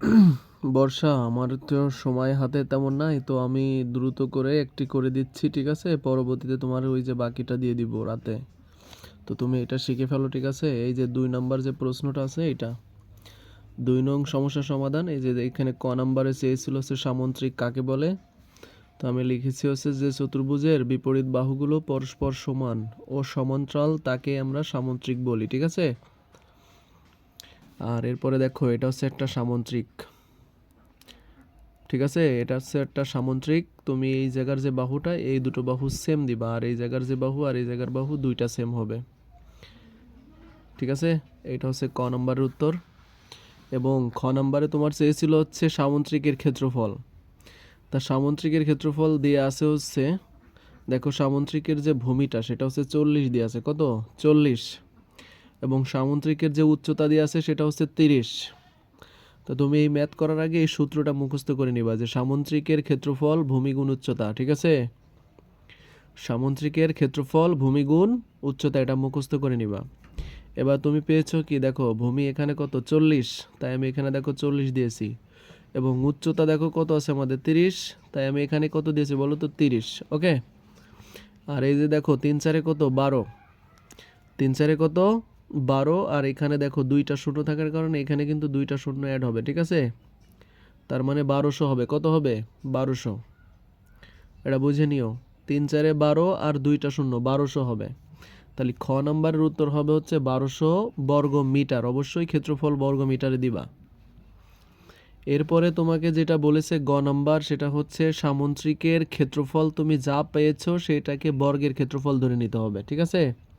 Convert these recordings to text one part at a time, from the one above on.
বর্ষা, আমার তো সময় হাতে তেমন নাই, তো আমি দ্রুত করে একটি করে দিচ্ছি, ঠিক আছে? পরবর্তীতে তোমার ওই যে বাকিটা দিয়ে দিব রাতে। তো তুমি এটা শিখে ফেলো, ঠিক আছে? এই যে দুই নাম্বার যে প্রশ্নটা আছে এটা দুই নং সমস্যা সমাধান, এই যে এখানে ক নাম্বারে চেয়েছিল হচ্ছে সামন্ত্রিক কাকে বলে? তো আমি লিখেছি হচ্ছে যে চতুর্ভুজের বিপরীত বাহুগুলো পরস্পর সমান ও সমান্তরাল, তাকে আমরা সামন্ত্রিক বলি, ঠিক আছে? আর এরপরে দেখো, এটা হচ্ছে একটা সামন্ত্রিক। ঠিক আছে? এটা হচ্ছে একটা সামন্ত্রিক। তুমি এই জায়গার যে বাহুটা, এই দুটো বাহু সেম দিবা। আর এই জায়গার যে বাহু আর এই জায়গার বাহু দুইটা সেম হবে। ঠিক আছে? এটা হচ্ছে ক নম্বরের উত্তর। এবং খ নম্বরে তোমার চেয়েছিল হচ্ছে সামন্ত্রিকের ক্ষেত্রফল। তা সামন্ত্রিকের ক্ষেত্রফল দিয়ে আছে হচ্ছে, দেখো সামন্ত্রিকের যে ভূমিটা, সেটা হচ্ছে চল্লিশ দিয়ে আছে। কত? চল্লিশ। এবং সামুদ্রিকের যে উচ্চতা দিয়ে আছে সেটা হচ্ছে তিরিশ। তো তুমি এই ম্যাথ করার আগে এই সূত্রটা মুখস্থ করে নিবা যে সামুদ্রিকের ক্ষেত্রফল ভূমিগুণ উচ্চতা, ঠিক আছে? সামুদ্রিকের ক্ষেত্রফল ভূমিগুণ উচ্চতা, এটা মুখস্থ করে নিবা। এবার তুমি পেয়েছ কি? দেখো, ভূমি এখানে কত? চল্লিশ। তাই আমি এখানে দেখো চল্লিশ দিয়েছি। এবং উচ্চতা দেখো কত আছে আমাদের? তিরিশ। তাই আমি এখানে কত দিয়েছি বলো তো? তিরিশ ওকে আর এই যে দেখো, তিন চারে কত? বারো। তিন চারে কত? বারো, আর এখানে দেখো দুইটা শূন্য থাকার কারণে এখানে কিন্তু দুইটা শূন্য অ্যাড হবে, ঠিক আছে? তার মানে বারোশো হবে, কত হবে? বারোশো। এটা বুঝে নিও। তিন চারে বারো আর দুইটা শূন্য, বারোশো হবে। তাহলে খ নাম্বারের উত্তর হবে হচ্ছে বারোশো বর্গ মিটার অবশ্যই ক্ষেত্রফল বর্গ মিটারে দিবা। এরপরে তোমাকে যেটা বলেছে গ নাম্বার, সেটা হচ্ছে সামন্ত্রিকের ক্ষেত্রফল তুমি যা পেয়েছ সেটাকে বর্গের ক্ষেত্রফল ধরে নিতে হবে, ঠিক আছে?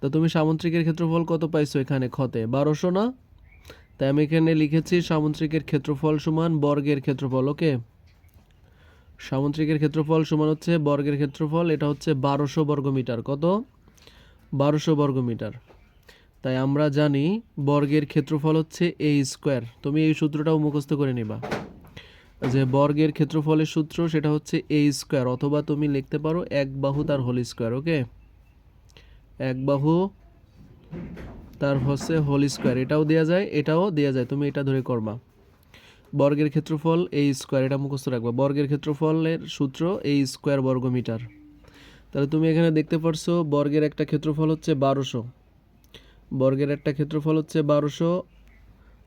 তো তুমি সামন্ত্রিকের ক্ষেত্রফল কত পাইছো এখানে খতে বারোশো না? তাই আমি এখানে লিখেছি সামন্ত্রিকের ক্ষেত্রফল সমান বর্গের ক্ষেত্রফল, ওকে? সামন্ত্রিকের ক্ষেত্রফল সমান হচ্ছে বর্গের ক্ষেত্রফল, এটা হচ্ছে বারোশো বর্গমিটার, কত? বারোশো বর্গমিটার। তাই আমরা জানি বর্গের ক্ষেত্রফল হচ্ছে এ স্কোয়ার তুমি এই সূত্রটাও মুখস্থ করে নিবা যে বর্গের ক্ষেত্রফলের সূত্র সেটা হচ্ছে এ স্কোয়ার অথবা তুমি লিখতে পারো এক বাহু তার হোল স্কোয়ার ওকে? এক বাহু, তার হচ্ছে হোল স্কোয়ার। এটাও দেওয়া যায়, এটাও দেওয়া যায়। তুমি এটা ধরে করবা। বর্গের ক্ষেত্রফল এই স্কোয়ার, এটা মুখস্থ রাখবা। বর্গের ক্ষেত্রফলের সূত্র এই স্কোয়ার বর্গ মিটার তাহলে তুমি এখানে দেখতে পারছ, বর্গের একটা ক্ষেত্রফল হচ্ছে বারোশো। বর্গের একটা ক্ষেত্রফল হচ্ছে বারোশো,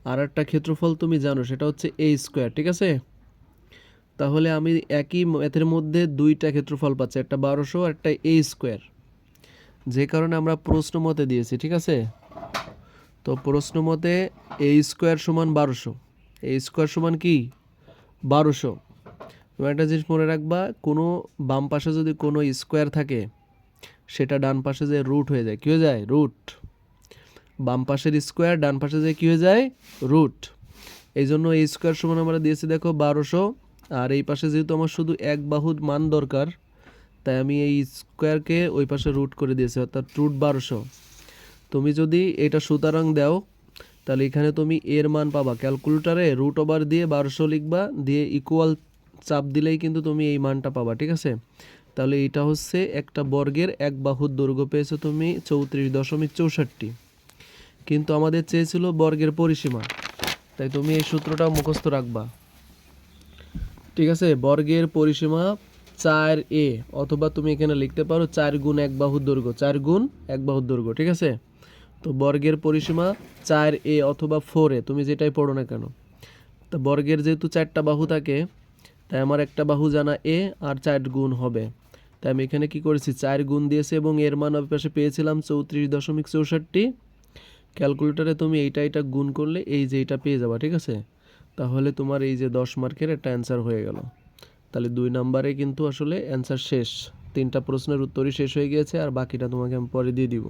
আর একটা ক্ষেত্রফল তুমি জানো, সেটা হচ্ছে এ স্কোয়ার, ঠিক আছে? তাহলে আমি একই ম্যাথের মধ্যে দুইটা ক্ষেত্রফল পাচ্ছি, একটা বারোশো আর একটা এ স্কোয়ার। যে কারণে আমরা প্রশ্ন মতে দিয়েছি, ঠিক আছে? তো প্রশ্ন মতে এ স্কোয়ার সমান বারোশো। এ স্কোয়ার সমান কি? বারোশো। একটা জিনিস মনে রাখবা, কোনো বাম পাশে যদি কোনো স্কোয়ার থাকে, সেটা ডান পাশে যে রুট হয়ে যায়। কী হয়ে যায়? রুট বাম পাশের স্কোয়ার ডান পাশে যে কী হয়ে যায়? রুট এই জন্য এই স্কোয়ার সমান আমরা দিয়েছি, দেখো, বারোশো। আর এই পাশে যেহেতু আমার শুধু এক বাহুর মান দরকার তাই আমি এই স্কোয়ারকে ওই পাশে রুট করে দিয়েছি, অর্থাৎ রুট বারোশো। তুমি যদি এটা সুতরাং দাও, তাহলে এখানে তুমি এর মান পাবা। ক্যালকুলেটারে রুট ওভার দিয়ে বারোশো লিখবা, দিয়ে ইকুয়াল চাপ দিলেই কিন্তু তুমি এই মানটা পাবা, ঠিক আছে? তাহলে এটা হচ্ছে একটা বর্গের এক বাহুর দৈর্ঘ্য পেয়েছ তুমি চৌত্রিশ দশমিক চৌষট্টি। কিন্তু আমাদের চেয়েছিল বর্গের পরিসীমা, তাই তুমি এই সূত্রটা মুখস্থ রাখবা। ঠিক আছে? বর্গের পরিসীমা চার এ, অথবা তুমি এখানে লিখতে পারো চার গুণ এক বাহুর দৈর্ঘ্য, চার গুণ এক বাহুর দৈর্ঘ্য, ঠিক আছে? তো বর্গের পরিসীমা চার এ অথবা ফোর এ, তুমি যেটাই পড়ো না কেন? তো বর্গের যেহেতু চারটা বাহু থাকে, তাই আমার একটা বাহু জানা এ আর চার গুণ হবে। তাই আমি এখানে কি করেছি? চার গুণ দিয়েছি এবং এর মান আমি পাশে পেয়েছিলাম চৌত্রিশ দশমিক চৌষট্টি। ক্যালকুলেটারে তুমি এইটা এটা গুণ করলে এই যে এটা পেয়ে যাবা, ঠিক আছে? তাহলে তোমার এই যে দশ মার্কের একটা অ্যান্সার হয়ে গেল। তাহলে দুই নাম্বারে কিন্তু আসলে অ্যান্সার শেষ। তিনটা প্রশ্নের উত্তরই শেষ হয়ে গিয়েছে আর বাকিটা তোমাকে আমি পরে দিয়ে দিব।